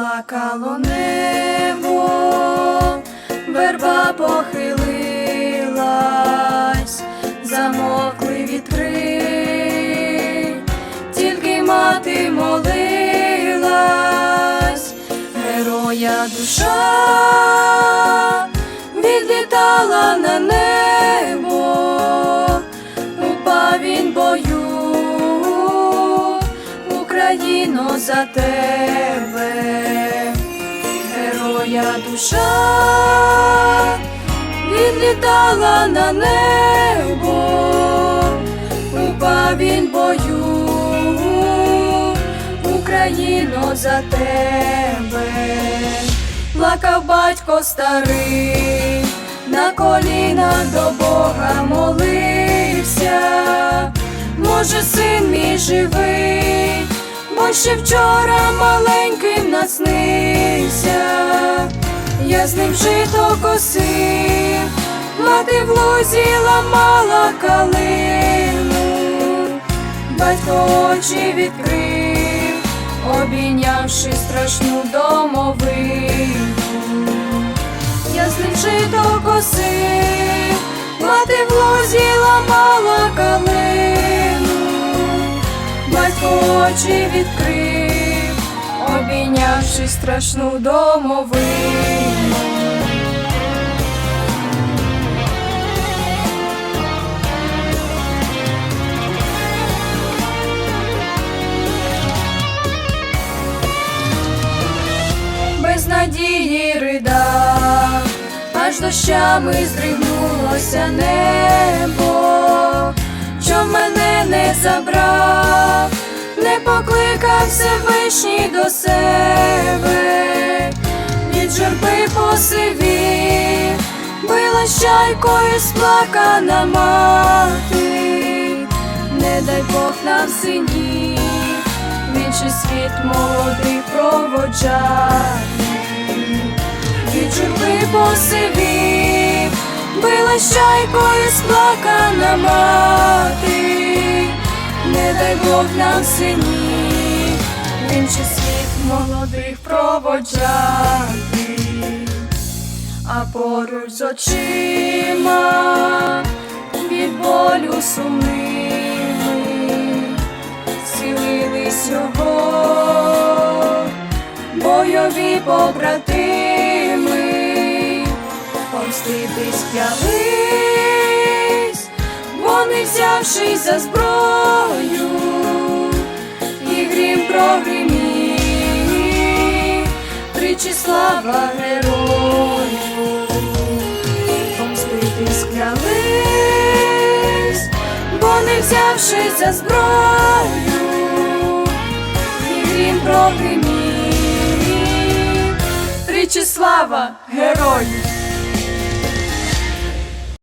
Заплакало небо, верба похилилась, замокли вітри, тільки мати молилась, героя душа відлітала на небо, упав він бою. Україно за тебе, душа відлітала на небо, упав він бою, Україно за тебе, плакав батько старий, на коліна до Бога молився. Може, син мій живий, бо ще вчора маленьким наснився, я з ним жито косив, мати в лузі ламала калину, батько очі відкрив, обійнявши страшну домовину, я з ним жито косив, мати в лузі ламала калину, батько очі відкрив, обійнявши страшну домовину. Надії ридав, аж дощами здригнулося небо, що мене не забрав, не покликав Всевишній до себе, від журби посивів, била щайкою сплакана мати, не дай Бог нам синів інший світ молодий проводжати, від журби посивів, била щайкою сплакана мати, не дай Бог нам синів, в інший світ молодих проводжати, а поруч з очима від болю сумними схилились його бойові побратими, помститись клялись, вони взявшись за зброю, і грім прогримів, тричі слава герою, помститись клялись, вони взявшись за зброю, і грім прогримів, тричі слава герою.